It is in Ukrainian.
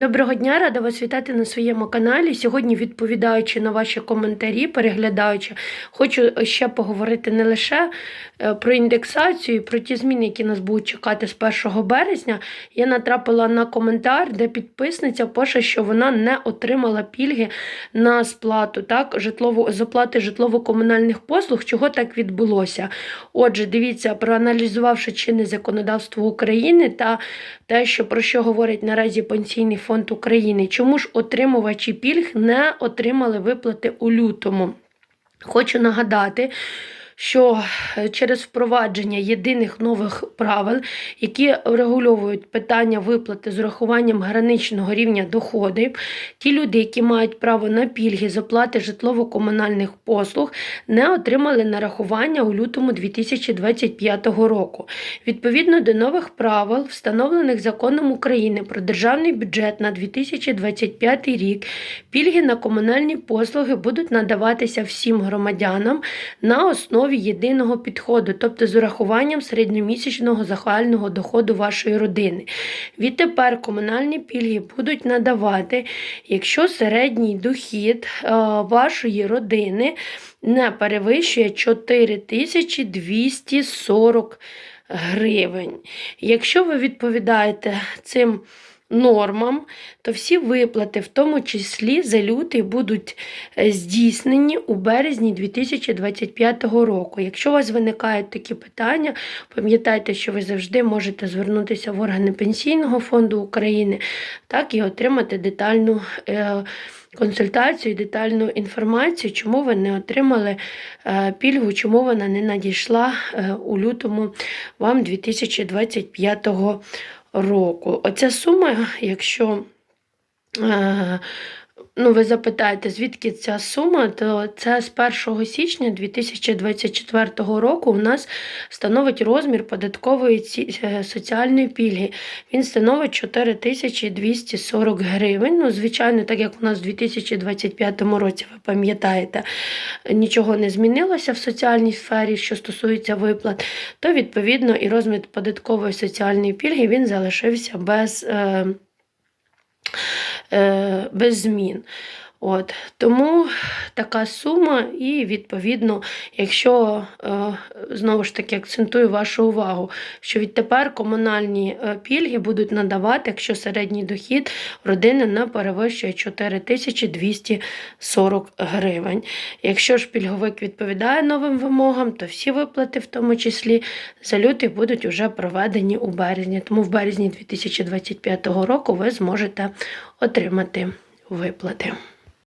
Доброго дня, рада вас вітати на своєму каналі. Сьогодні, відповідаючи на ваші коментарі, переглядаючи, хочу ще поговорити не лише е, про індексацію, і про ті зміни, які нас будуть чекати з 1 березня. Я натрапила на коментар, де підписниця пише, що вона не отримала пільги на сплату так, житлову, з житлово-комунальних послуг. Чого так відбулося? Отже, дивіться, проаналізувавши чинне законодавство України та те, що про що говорить наразі пенсійний фонд України, чому ж отримувачі пільг не отримали виплати у лютому? Хочу нагадати. Що е, через впровадження єдиних нових правил, які врегульовують питання виплати з урахуванням граничного рівня доходів, ті люди, які мають право на пільги з оплати житлово-комунальних послуг, не отримали нарахування у лютому 2025 року. Відповідно до нових правил, встановлених законом України про державний бюджет на 2025 рік, пільги на комунальні послуги будуть надаватися всім громадянам на основі єдиного підходу, тобто з урахуванням середньомісячного загального доходу вашої родини. Відтепер комунальні пільги будуть надавати, якщо середній дохід е, вашої родини не перевищує 4240 гривень. Якщо ви відповідаєте цим нормам, то всі виплати, в тому числі за лютий, будуть е, здійснені у березні 2025 року. Якщо у вас виникають такі питання, пам'ятайте, що ви завжди можете звернутися в органи Пенсійного фонду України, так і отримати детальну. Е, консультацію, детальну інформацію, чому ви не отримали е, пільгу, чому вона не надійшла у лютому вам 2025 року. Оця сума, якщо е, ну, ви запитаєте, звідки ця сума, то це з 1 січня 2024 року у нас становить розмір податкової е, соціальної пільги. Він становить 4240 гривень. Ну, звичайно, так як у нас у 2025 році, ви пам'ятаєте, нічого не змінилося в соціальній сфері, що стосується виплат, то відповідно і розмір податкової соціальної пільги він залишився без. Е, без змін. От, Тому така сума, і, відповідно, якщо, е, знову ж таки, акцентую вашу увагу, що відтепер комунальні е, пільги будуть надавати, якщо середній дохід родини не перевищує 4240 гривень. Якщо ж пільговик відповідає новим вимогам, то всі виплати, в тому числі за лютий, будуть вже проведені у березні. Тому в березні 2025 року ви зможете отримати виплати.